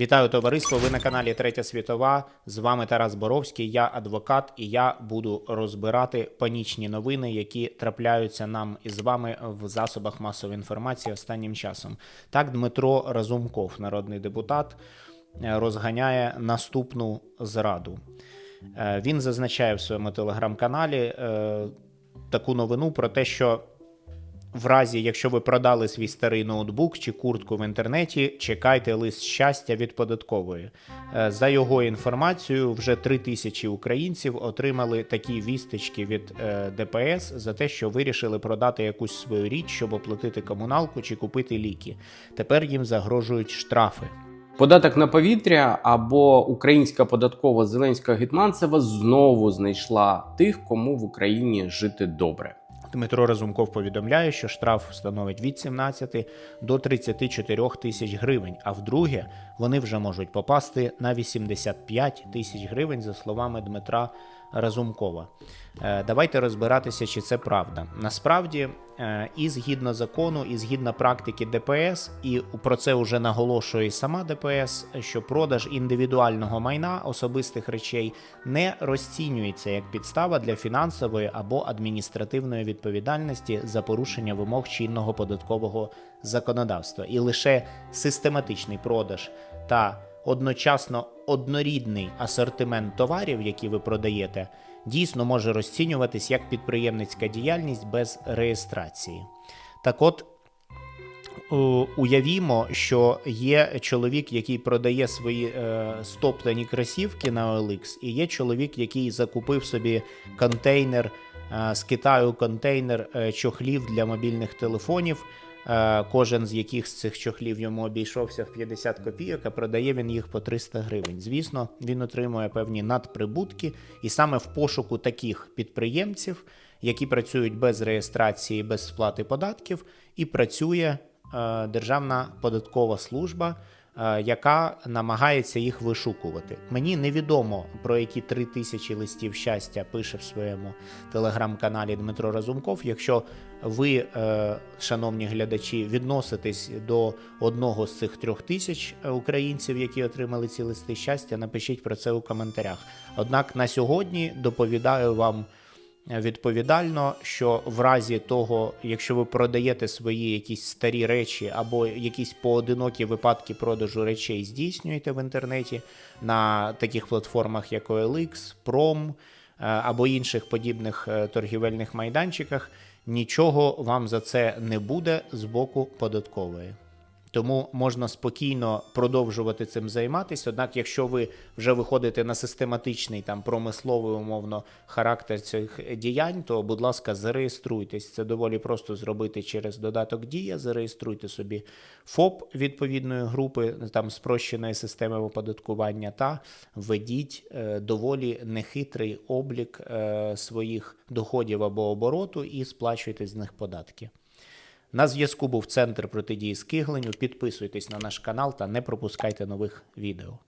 Вітаю товариство. Ви на каналі Третя Світова. З вами Тарас Боровський, я адвокат, і я буду розбирати панічні новини, які трапляються нам із вами в засобах масової інформації останнім часом. Так, Дмитро Разумков, народний депутат, е, розганяє наступну зраду. Е, Він зазначає в своєму телеграм-каналі е, таку новину про те, що в разі, якщо ви продали свій старий ноутбук чи куртку в інтернеті, чекайте лист щастя від податкової. Е, За його інформацією, вже три тисячі українців отримали такі вісточки від е, ДПС за те, що вирішили продати якусь свою річ, щоб оплатити комуналку чи купити ліки. Тепер їм загрожують штрафи. Податок на повітря або українська податкова Зеленська Гетманцева знову знайшла тих, кому в Україні жити добре. Дмитро Разумков повідомляє, що штраф становить від 17 до 34 тисяч гривень, а вдруге вони вже можуть попасти на 85 тисяч гривень, за словами Дмитра Разумкова. Е, Давайте розбиратися, чи це правда. Насправді, е, і згідно закону, і згідно практики ДПС, і про це вже наголошує сама ДПС, що продаж індивідуального майна особистих речей не розцінюється як підстава для фінансової або адміністративної відповідальності за порушення вимог чинного податкового законодавства, і лише систематичний продаж та одночасно однорідний асортимент товарів, які ви продаєте, дійсно може розцінюватись як підприємницька діяльність без реєстрації. Так от. Е, Уявімо, що є чоловік, який продає свої е, стоптані кросівки на OLX, і є чоловік, який закупив собі контейнер е, з Китаю, контейнер е, чохлів для мобільних телефонів. Е, кожен з яких з цих чохлів йому обійшовся в 50 копійок, а продає він їх по 300 гривень. Звісно, він отримує певні надприбутки, і саме в пошуку таких підприємців, які працюють без реєстрації, без сплати податків, і працює е, Державна податкова служба, яка намагається їх вишукувати. Мені невідомо про які три тисячі листів щастя пише в своєму телеграм-каналі Дмитро Разумков. Якщо ви, е, шановні глядачі, відноситесь до одного з цих трьох тисяч е, українців, які отримали ці листи щастя, напишіть про це у коментарях. Однак на сьогодні доповідаю вам відповідально, що в разі того, якщо ви продаєте свої якісь старі речі або якісь поодинокі випадки продажу речей здійснюєте в інтернеті на таких платформах, як OLX, Prom е, або інших подібних е, торгівельних майданчиках, нічого вам за це не буде з боку податкової. Тому можна спокійно продовжувати цим займатися. Однак, якщо ви вже виходите на систематичний там промисловий умовно характер цих діянь, то будь ласка, зареєструйтесь. Це доволі просто зробити через додаток Дія. Зареєструйте собі ФОП відповідної групи там спрощеної системи оподаткування та введіть е, доволі нехитрий облік е, своїх доходів або обороту і сплачуйте з них податки. На зв'язку був центр протидії скигленню. Підписуйтесь на наш канал та не пропускайте нових відео.